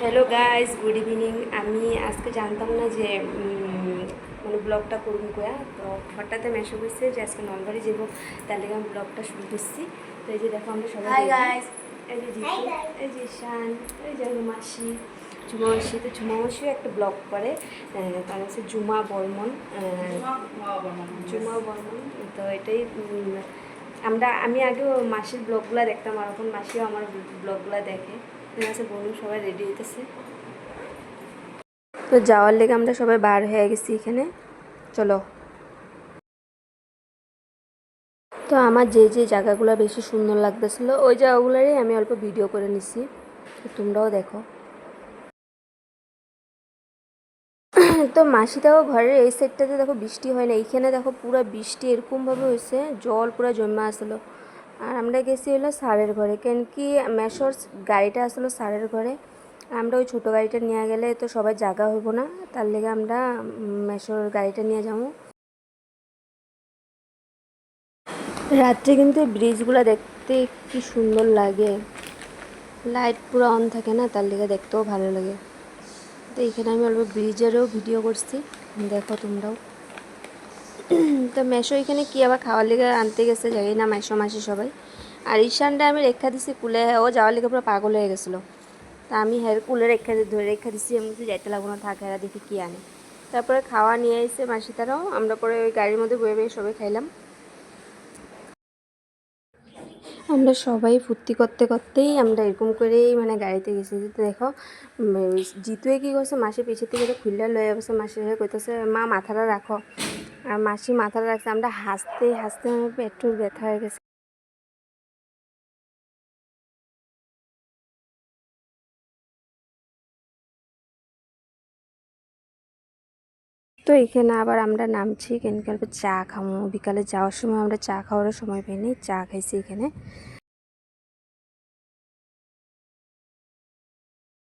Hello guys good evening আমি আজকে জানতাম না যে মানে ব্লগটা করুন কোয়া। তো হঠাৎ মেসে বসছে যে আজকে নলবাড়ি যাব। তার লেগে আমি ব্লগটা শুরু করছি। তো এই যে দেখো আমরা সবাই. এই যে এই যে শান এই যে মাসি ঝুমা মাসি তো ঝুমা মাসিও একটা ব্লগ করে। তার হচ্ছে জুমা বর্মন। জুমা বর্মন। তো এটাই আমরা আমি আগেও মাসির ব্লগগুলো দেখতাম। আর এখন মাসিও আমার ব্লগগুলো দেখে। তো যাওয়ার লেগে আমরা সবাই বার হয়ে গেছি এখানে। চলো। তো আমার যে যে জায়গাগুলো বেশি সুন্দর লাগতেছিল, ওই জায়গাগুলোরই আমি অল্প ভিডিও করে নিছি। তোমরাও দেখো। তো মাসিটাও ঘরের এই সাইডটাতে দেখো বৃষ্টি হয় না, এইখানে দেখো পুরো বৃষ্টি এরকমভাবে হয়েছে জল পুরো জমা আসলো। আর আমরা গেছি হলো সারের ঘরে। কেন কি মেশোর গাড়িটা আসলো সারের ঘরে। আমরা ওই ছোটো গাড়িটা নিয়ে গেলে তো সবাই জায়গা হইব না, তার লেগে আমরা মেশোর গাড়িটা নিয়ে যাব। রাত্রে কিন্তু ব্রিজগুলো দেখতে কি সুন্দর লাগে। লাইট পুরো অন থাকে না, তার লেগে দেখতেও ভালো লাগে। তো এখানে আমি অল্প ব্রিজেরও ভিডিও করছি, দেখো তোমরাও। তো মেশো এখানে কি আবার খাওয়ার লেগে আনতে গেছে জানি না, মেশো মাসি সবাই। আর ঈশানটা আমি রেখা দিছি কুলে, ও যাওয়ার লেগে পুরো পাগল হয়ে গেছিল। তা আমি হ্যাঁ কুলে রেখা ধরে রেখা দিছি, আমি বলছি যাইতে লাগবো না, থাক হেরা দেখি কী আনে। তারপরে খাওয়া নিয়ে এসে মাসি তারাও, আমরা পরে ওই গাড়ির মধ্যে বয়ে বয়ে সবাই খাইলাম। আমরা সবাই ফুর্তি করতে করতেই আমরা এরকম করেই মানে গাড়িতে গেছি দেখো জিতুয়ে কি করছে, মাসি পিছিয়ে থেকে খুললে লয়ে গেছে মাসি কইতেছে, মা, মাথাটা রাখো। আর মাসি মাথাটা রাখছে, আমরা হাসতে হাসতে আমার পেট্রোল ব্যথা হয়ে গেছে। তো এখানে আবার আমরা নামছি কেন চা খাব বিকালে যাওয়ার সময় আমরা চা খাওয়ারও সময় পাইনি, চা খাইছি এখানে।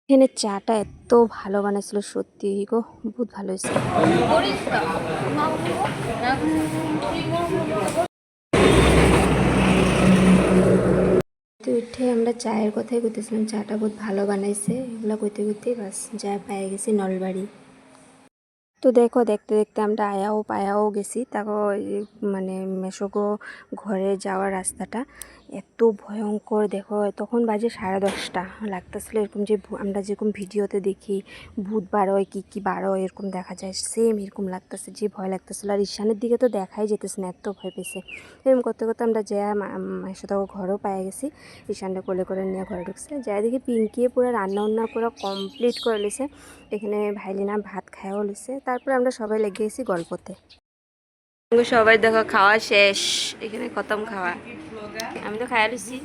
এখানে চাটা এত ভালো বানাইছিল, সত্যি গো, বহুত ভালো হয়েছে। উঠে আমরা চায়ের কথাই কইতেছিলাম, চাটা বহুত ভালো বানাইছে, এগুলো কইতে কইতে বাস যা পায়ে গেছি নলবাড়ি। তো দেখো, দেখতে দেখতে আমরা আয়াও পায়াও গেছি, তারপর মানে মেশোগো ঘরে যাওয়ার রাস্তাটা। এত ভয়ঙ্কর, দেখো, তখন বাজে সাড়ে দশটা লাগতেছিল, এরকম যে আমরা যেরকম ভিডিওতে দেখি ভূত বারোয় কী কী বারোয় এরকম দেখা যায় সেম এরকম লাগতেছে, যে ভয় লাগতেছিল। আর ঈশানের দিকে তো দেখাই যেতেছে না, এত ভয় পেয়েছে। এরকম করতে করতে আমরা যা মাসে তো ঘরেও পায়ে গেছি, ঈশানটা কোলে করে নিয়ে ঘরে ঢুকছে। যাই দেখি পিঙ্কিয়ে পুরো রান্না বান্না পুরো কমপ্লিট করে লিছে এখানে ভাইলিনা ভাত খাওয়াও লিছে তারপরে আমরা সবাই লেগে গেছি গল্পতে। সবাই দেখো, খাওয়া শেষ, এখানে খতম খাওয়া। আমি তো খাইয়া লিছি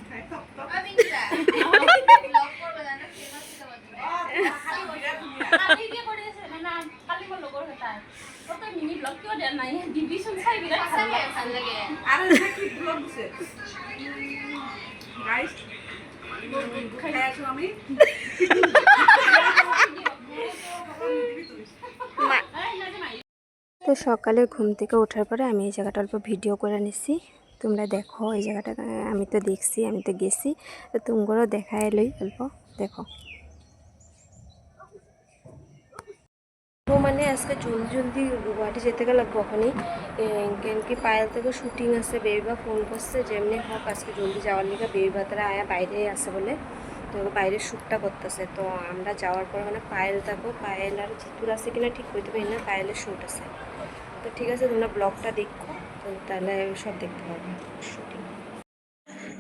তো সকালে ঘুম থেকে ওঠার পরে আমি এই জায়গাটা অল্প ভিডিও করে নিছি। তোমরা দেখো, এই জায়গাটা আমি তো দেখছি, আমি তো গেছি। তো তোমরাও দেখা এলোই অল্প, দেখো। মানে আজকে জলদি জলদি গুয়াহাটি যেতে গেলে কখনই। কেন কি পায়েল থেকে শুটিং আছে বেবিবা ফোন করছে, যেমনি হোক আজকে জলদি যাওয়ার লিগে বেবিবা তারা আয়া বাইরে আছে বলে। তো বাইরে শ্যুটটা করতেছে, তো আমরা যাওয়ার পর মানে পায়েল থাকো পায়েল আর জিতুর আছে কিনা ঠিক করতে পারি না, পায়েলের শ্যুট আছে। তো ঠিক আছে, তোমরা ব্লগটা দেখো। তাহলে সব দেখতে পাবে।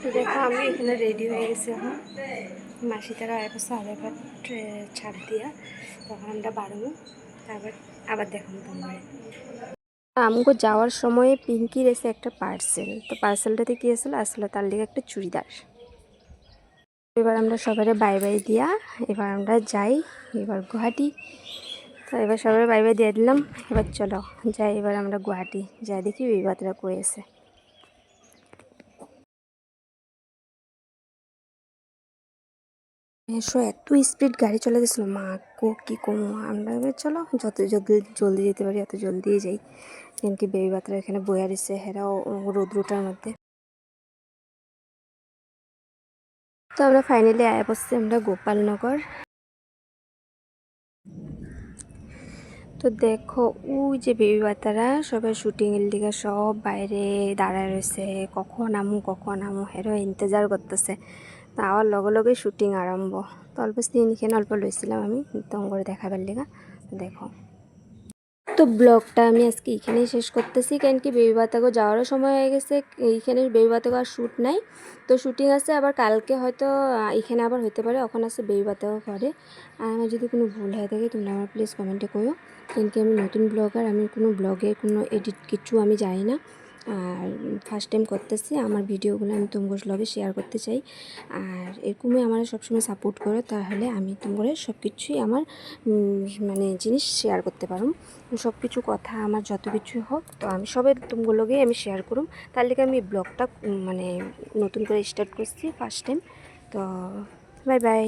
তো দেখো, আমি এখানে রেডি হয়ে গেছি এখন। মাসি তারা এক সাড়ে ঘাট ছাড় দিয়া তখন আমরা বাড়বো। তারপর আবার দেখাবো তোমার আমগো যাওয়ার সময়ে পিঙ্কির এসে একটা পার্সেল তো পার্সেলটাতে কি আসলে আসলে তার লিগে একটা চুড়িদার। এবার আমরা সবাই বাই বাই দিয়া এবার আমরা যাই এবার গুয়াহাটি। এবার সবাই বাই বাই দিয়ে দিলাম। এবার চলো, যাই, এবার আমরা গুয়াহাটি যাই দেখি বিবাদরা কই আছে। এসো, এত স্পিড গাড়ি চলে গেছিল, মা কো কি কমো আমরা এবার চলো, যত জলদি জলদি যেতে পারি, অত জলদি যাই। কি বেবি বাতরা এখানে বইয়া দিচ্ছে হেরাও রোদ্রুটার মধ্যে। তো আমরা ফাইনালি আয়া পড়ছি আমরা গোপালনগর। তো দেখো, ওই যে বেবি বাতারা সবাই শুটিংয়ের দিকে সব বাইরে দাঁড়ায় রয়েছে। কখন আমু কখন আমু, হেরো ইন্তজার করতেছে। তা আবার লগে লগে শুটিং আরম্ভ। তো অল্প স্ত্রী এখানে অল্প লইছিলাম আমি, দম করে দেখাবার লিগা। দেখো। তো ব্লগটা আমি আজকে এখানেই শেষ করতেছি। কেন কি বেবি বাতাগো যাওয়ারও সময় হয়ে গেছে। এইখানে বেবি বাতাগো আর শ্যুট নাই। তো শ্যুটিং আছে, আবার কালকে হয়তো এখানে আবার হতে পারে। ওখানে আছে বেবি বাতাগো করে আর আমার যদি কোনো ভুল হয়ে থাকে, তোমরা আমার প্লিজ কমেন্টে করো কেন কি আমি নতুন ব্লগার আমি কোনো ব্লগে কোনো এডিট কিছু আমি জানি না। আর ফার্স্ট টাইম করতেছি, আমার ভিডিওগুলো আমি তোমার ব্লগে শেয়ার করতে চাই। আর এরকমই আমার সবসময় সাপোর্ট করো, তাহলে আমি তোমার সব কিছুই আমার মানে জিনিস শেয়ার করতে পারো। সব কিছু কথা, আমার যত কিছু হোক, তো আমি সবের তুমগুলোকেই আমি শেয়ার করুম। তার লিগে আমি ব্লগটা মানে নতুন করে স্টার্ট করছি ফার্স্ট টাইম তো বাই বাই